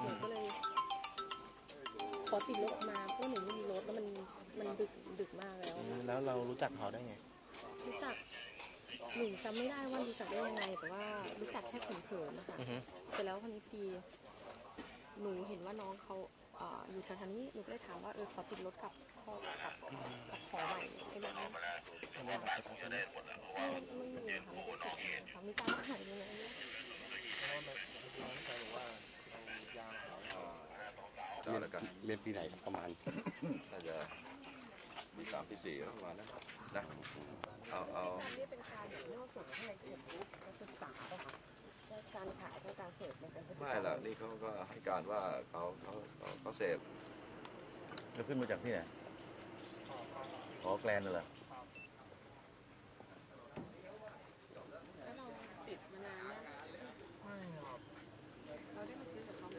ติดรถออกมาเพราะว่าหนูไม่มีรถแล้วมันมันดึกดึกมากแล้ว อืมค่ะแล้วเรารู้จักเขาได้ไง รู้จักหนูจำไม่ได้ว่ารู้จักได้ยังไง แต่ว่ารู้จักแค่เผินๆนะคะ อือฮึเสร็จแล้วคนนี้พอดีหนูเห็นว่าน้องเขาเอ่ออยู่แถวๆนี้ หนูก็เลยถามว่า เออ ขอติดรถกับพ่อกับกับขอใหม่ได้ไหมไม่ไม่มีค่ะไม่ได้ติดค่ะไม่กล้าหายเลย ช้าแนเรียนปีไหนประมาณน่าจะมีสามปีสี่ประมาณนั้นนะเอาเอานนี้เป็นการนอกส่วนให้เกี่ยวกับศึกษาป่ะคะการขายการเสพไม่หรอกนี่เขาก็ให้การว่าเขาเขาเขาเสพแล้ขึ้นมาจากที่ไหนขอแกลนเหรอติดมานานนะเขาได้มาซื้อจากเขาไหม